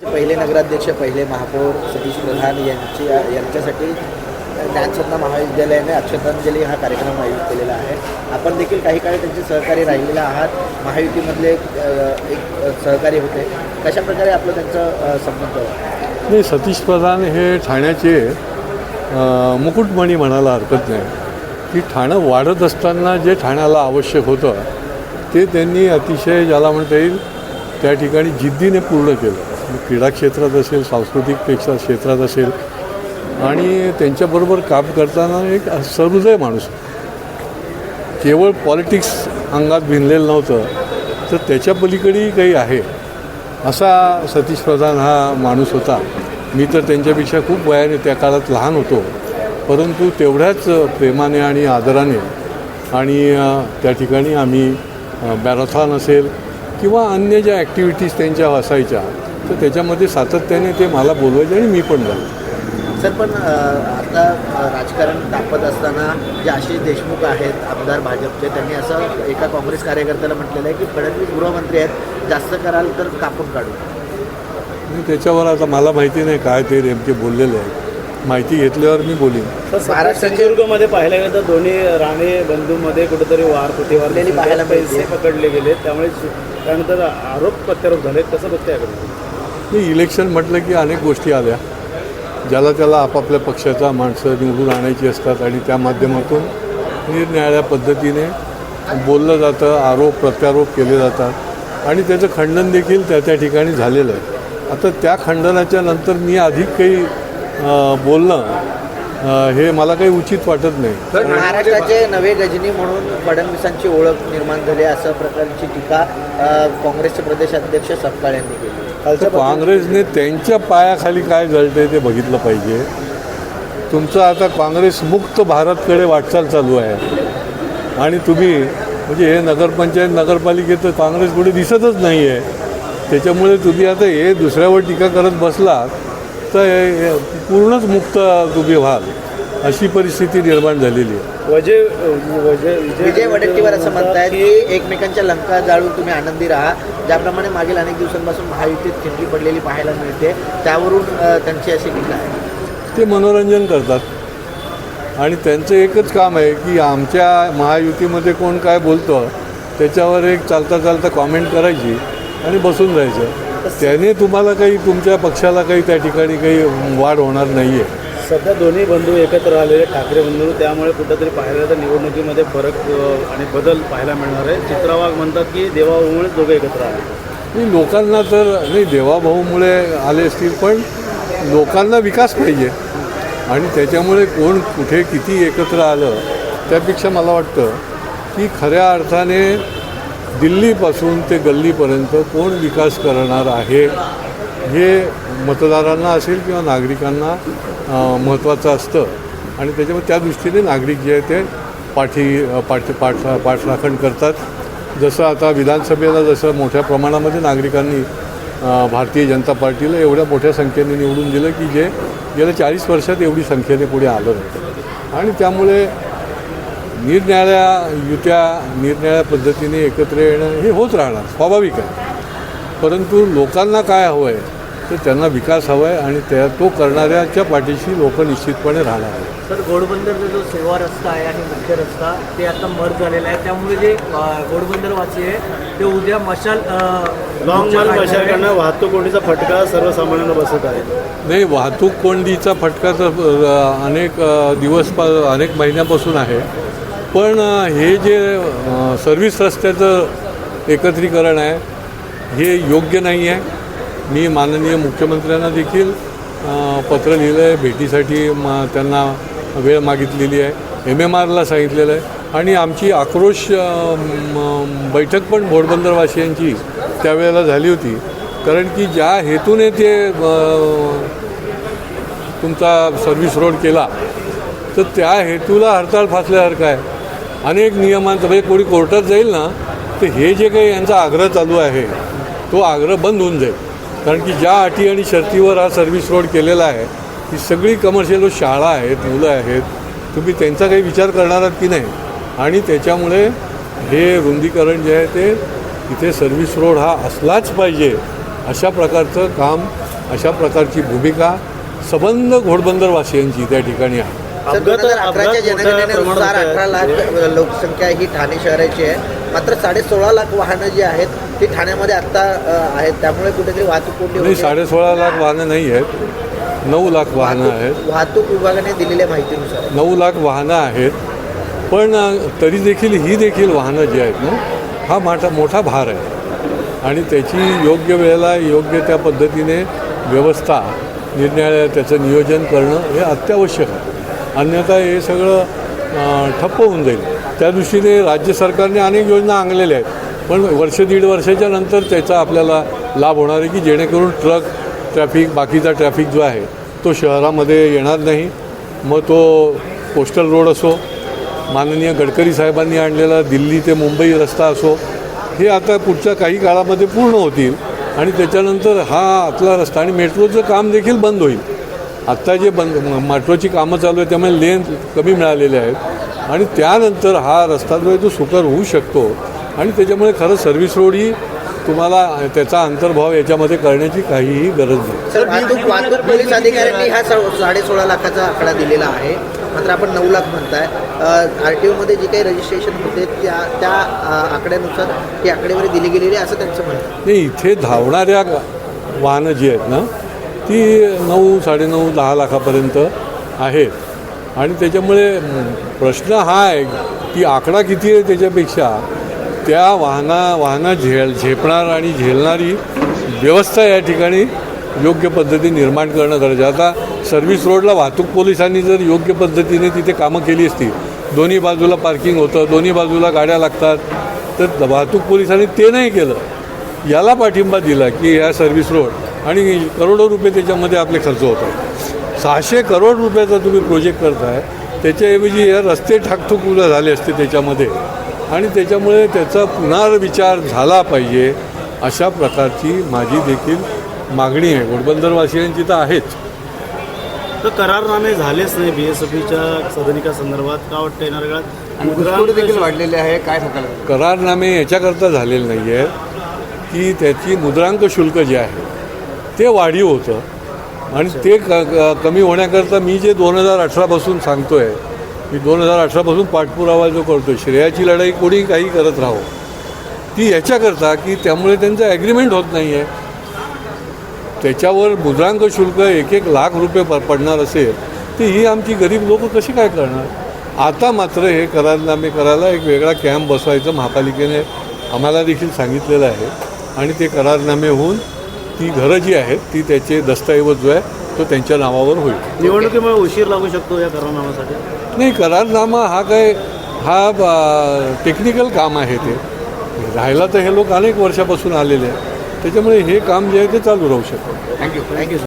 पहिले नगराध्यक्ष पहिले महापौर सतीश प्रधान यांची यांच्यासाठी ज्ञानसत्ना महाविद्यालयाने अक्षतांजली हा कार्यक्रम आयोजित केलेला आहे. आपण देखील काही काळ त्यांचे सहकारी राहिलेले आहात. महायुतीमधले एक सहकारी होते. कशा प्रकारे आपलं त्यांचं संबंध नाही सतीश प्रधान हे ठाण्याचे मुकुटमणी म्हणायला हरकत नाही. की ठाणं वाढत असताना जे ठाण्याला आवश्यक होतं ते त्यांनी अतिशय ज्याला म्हणता येईल त्या ठिकाणी जिद्दीने पूर्ण केलं. क्रीडा क्षेत्रात असेल सांस्कृतिकपेक्षा क्षेत्रात असेल आणि त्यांच्याबरोबर काम करताना एक सहृदय माणूस. केवळ पॉलिटिक्स अंगात भिनलेलं नव्हतं तर त्याच्या पलीकडेही काही आहे असा सतीश प्रधान हा माणूस होता. मी तर त्यांच्यापेक्षा खूप वयाने त्या काळात लहान होतो परंतु तेवढ्याच प्रेमाने आणि आदराने आणि त्या ठिकाणी आम्ही मॅरेथॉन असेल किंवा अन्य ज्या ॲक्टिव्हिटीज त्यांच्या असायच्या तर त्याच्यामध्ये सातत्याने ते मला बोलवायचे आणि मी पण जायचो सर पण आता राजकारण तापत असताना जे आशिष देशमुख आहेत आमदार भाजपचे त्यांनी असं एका काँग्रेस कार्यकर्त्याला म्हटलेलं आहे की फडणवीस गृहमंत्री आहेत जास्त कराल तर कापून काढू. आणि त्याच्यावर आता मला माहिती नाही काय ते नेमके बोललेले आहेत. माहिती घेतल्यावर मी बोलीन. तर महाराष्ट्राचे- सिंधुदुर्गमध्ये पाहायला गेलं तर दोन्ही राणे बंधूमध्ये कुठेतरी वार कुठेवार लेली पाहायला पैसे. पकडले गेले त्यामुळे त्यानंतर आरोप प्रत्यारोप झाले कसं बघते याकडे मी इलेक्शन म्हटलं की अनेक गोष्टी आल्या. ज्याला त्याला आपापल्या पक्षाचा माणसं निवडून आणायची असतात आणि त्या माध्यमातून निरनिराळ्या पद्धतीने बोललं जातं आरोप प्रत्यारोप केले जातात. आणि त्याचं खंडन देखील त्या त्या ठिकाणी झालेलं आहे. आता त्या खंडनाच्या नंतर मी अधिक काही बोलणं हे मला काही उचित वाटत नाही. महाराष्ट्राचे नवे गजनी म्हणून फडणवीसांची ओळख निर्माण झाली असं प्रकारची टीका काँग्रेसचे प्रदेशाध्यक्ष सपकाळ यांनी केली. काँग्रेसने त्यांच्या पायाखाली काय जळते ते बघितलं पाहिजे. तुमचं आता काँग्रेस मुक्त भारतकडे वाटचाल चालू आहे. आणि तुम्ही म्हणजे हे नगरपंचायत नगरपालिकेचं काँग्रेस कुठे दिसतच नाही आहे त्याच्यामुळे तुम्ही आता हे दुसऱ्यावर टीका करत बसलात तर पूर्णच मुक्त तुम्ही व्हाल. अशी परिस्थिती निर्माण झालेली आहे. वजे वजे विजय वडेट्टीवार असं म्हणतायत की एकमेकांच्या लंका जाळून तुम्ही आनंदी राहा. ज्याप्रमाणे मागील अनेक दिवसांपासून महायुतीत खिंडी पडलेली पाहायला मिळते त्यावरून त्यांची अशी टीका आहे. ते मनोरंजन करतात. आणि त्यांचं एकच काम आहे की आमच्या महायुतीमध्ये कोण काय बोलतं त्याच्यावर एक चालता चालता कॉमेंट करायची आणि बसून जायचं त्याने तुम्हाला काही तुमच्या पक्षाला काही त्या ठिकाणी काही वाढ होणार नाही आहे सध्या दोन्ही बंधू एकत्र आलेले ठाकरे बंधू. त्यामुळे कुठंतरी पाहिलं तर निवडणुकीमध्ये फरक आणि बदल पाहायला मिळणार आहे. चित्रावाग म्हणतात की देवाभाऊमुळे दोघं एकत्र आले. मी लोकांना तर नाही देवाभाऊमुळे आले असतील पण लोकांना विकास पाहिजे. आणि त्याच्यामुळे कोण कुठे किती एकत्र आलं त्यापेक्षा मला वाटतं की खऱ्या अर्थाने दिल्लीपासून ते गल्लीपर्यंत कोण विकास करणार आहे हे मतदारांना असेल किंवा नागरिकांना महत्त्वाचं असतं. आणि त्याच्यामुळे त्या दृष्टीने नागरिक जे आहे ते पाठी पाठ पाठ पाठराखण करतात. जसं आता विधानसभेला जसं मोठ्या प्रमाणामध्ये नागरिकांनी भारतीय जनता पार्टीला एवढ्या मोठ्या संख्येने निवडून दिलं की जे गेल्या चाळीस वर्षात एवढी संख्येने पुढे आलं नव्हतं आणि त्यामुळे निरनिराळ्या युत्या निरनिराळ्या पद्धतीने एकत्र येणं हे होत राहणार स्वाभाविक आहे. परंतु लोकांना काय हवं आहे? तर त्यांना विकास हवा आहे आणि त्या तो करणाऱ्याच्या पाठीशी लोक निश्चितपणे राहणार आहे सर घोडबंदरचा जो सेवा रस्ता आहे आणि मुख्य रस्ता ते आता मर्ज झालेला आहे. त्यामुळे जे अ, घोडबंदर वासी आहे ते उद्या मशाल लॉंग मोर्चा वाहतूक कोंडीचा फटका सर्वसामान्यांना बसत आहे. नाही वाहतूक कोंडीचा फटका तर अनेक दिवस अनेक महिन्यापासून आहे. पण हे जे सर्व्हिस रस्त्याचं एकत्रीकरण आहे हे योग्य नाही आहे. मी माननीय मुख्यमंत्र्यांना देखील पत्र लिहिलं आहे भेटीसाठी म त्यांना वेळ मागितलेली आहे. एम एम आरला सांगितलेलं आहे. आणि आमची आक्रोश बैठक पण घोडबंदरवासियांची त्यावेळेला झाली होती. कारण की ज्या हेतूने ते तुमचा सर्व्हिस रोड केला तर त्या हेतूला हरताळ फासल्यासारखं आहे. अनेक नियमांचं म्हणजे कोणी कोर्टात जाईल ना तर हे जे काही यांचा आग्रह चालू आहे तो आग्रह बंद होऊन जाईल. कारण की ज्या अटी आणि शर्तीवर हा सर्व्हिस रोड केलेला आहे ही सगळी कमर्शियल शाळा आहेत मुलं आहेत तुम्ही त्यांचा काही विचार करणार आहात की नाही? आणि त्याच्यामुळे हे रुंदीकरण जे आहे ते इथे सर्व्हिस रोड हा असलाच पाहिजे अशा प्रकारचं काम अशा प्रकारची भूमिका सबंध घोडबंदरवासियांची त्या ठिकाणी आहे. अकराच्या जनगणनेनुसार अठरा लाख लोकसंख्या ही ठाणे शहराची आहे. मात्र साडे सोळा लाख वाहनं जी आहेत ती ठाण्यामध्ये आत्ता आहेत. त्यामुळे कुठेतरी वाहतूक कोंडी. साडे सोळा लाख वाहनं नाही आहेत. नऊ लाख वाहनं आहेत. वाहतूक विभागाने दिलेल्या माहितीनुसार. नऊ लाख वाहनं आहेत. पण तरी देखील ही देखील वाहनं जी आहेत ना हा मोठा मोठा भार आहे. आणि त्याची योग्य वेळेला योग्य त्या पद्धतीने व्यवस्था निर्णय त्याचं नियोजन करणं हे अत्यावश्यक आहे. अन्यथा हे सगळं ठप्प होऊन जाईल. त्या दृष्टीने राज्य सरकारने अनेक योजना आणलेल्या आहेत. पण वर्ष दीड वर्षाच्या नंतर त्याचा आपल्याला लाभ होणार आहे की जेणेकरून ट्रक ट्रॅफिक बाकीचा ट्रॅफिक जो आहे तो शहरामध्ये येणार नाही. मग तो कोस्टल रोड असो माननीय गडकरी साहेबांनी आणलेला दिल्ली ते मुंबई रस्ता असो हे आता पुढच्या काही काळामध्ये पूर्ण होतील आणि त्याच्यानंतर हा आतला रस्ता आणि मेट्रोचं काम देखील बंद होईल. आत्ता जे बंद म- मेट्रोची कामं चालू आहे त्यामुळे लेन कमी मिळालेले आहेत. आणि त्यानंतर हा रस्ता जो आहे तो सुकर होऊ शकतो आणि त्याच्यामुळे खरं सर्व्हिस रोड ही तुम्हाला त्याचा अंतर्भाव याच्यामध्ये करण्याची काहीही गरज नाही. सर वाहतूक वाहतूक पोलीस अधिकाऱ्यांनी हा स- साडे सोळा लाखाचा आकडा दिलेला आहे. मात्र आपण नऊ लाख म्हणताय. आर टी ओमध्ये जे काही रजिस्ट्रेशन होते त्या त्या आकड्यानुसार ही आकडेवारी दिली गेलेली आहे असं त्यांचं म्हणणं. नाही इथे धावणाऱ्या वाहनं जी आहेत ना ती नऊ साडेनऊ दहा लाखापर्यंत आहेत. आणि त्याच्यामुळे प्रश्न हा आहे की आकडा किती आहे त्याच्यापेक्षा त्या वाहना वाहनं झेल झेपणार आणि झेलणारी व्यवस्था या ठिकाणी योग्य पद्धती निर्माण करणं गरजेचं आता सर्व्हिस रोडला वाहतूक पोलिसांनी जर योग्य पद्धतीने तिथे कामं केली असती दोन्ही बाजूला पार्किंग होतं दोन्ही बाजूला गाड्या लागतात तर वाहतूक पोलिसांनी ते नाही केलं. याला पाठिंबा दिला की ह्या सर्व्हिस रोड आणि करोडो रुपये त्याच्यामध्ये आपले खर्च होतात. सहाशे करोड रुपयाचा तुम्ही प्रोजेक्ट करताय त्याच्याऐवजी या रस्ते ठाकठूक उद्या झाले असते त्याच्यामध्ये. आणि त्याच्यामुळे त्याचा पुनर्विचार झाला पाहिजे अशा प्रकारची माझी देखील मागणी आहे. घोडबंदरवासियांची तर आहेच. तर करारनामे झालेच नाही बी एस एफच्या सदनिका संदर्भात. का वाटतं येणाऱ्या काळात देखील वाढलेली आहे. काय करारनामे याच्याकरता झालेले नाही आहेत की त्याची मुद्रांक शुल्क जे आहे ते वाढीव होतं. आणि ते क कमी होण्याकरता मी जे दोन हजार अठरापासून सांगतो आहे मी दोन हजार अठरापासून पाठपुरावा जो करतो श्रेयाची लढाई कोणी काही करत राहो ती याच्याकरता की त्यामुळे त्यांचं ॲग्रीमेंट होत नाही आहे त्याच्यावर मुद्रांक शुल्क एक एक लाख रुपये प पडणार असेल तर ही आमची गरीब लोक कशी काय करणार? आता मात्र हे करारनामे करायला एक वेगळा कॅम्प बसवायचं महापालिकेने आम्हाला देखील सांगितलेलं आहे आणि ते करारनामे होऊन ती घरं जी आहेत ती त्याचे दस्तऐवज जो आहे तो त्यांच्या नावावर होईल. निवडणुकीमुळे उशीर लागू शकतो या करारनाम्यासाठी नाही करारनामा हा काय हा टेक्निकल काम आहे ते. राहायला तर हे लोक अनेक वर्षापासून आलेले आहेत. त्याच्यामुळे हे काम जे आहे ते चालू राहू शकतं. Thank you thank you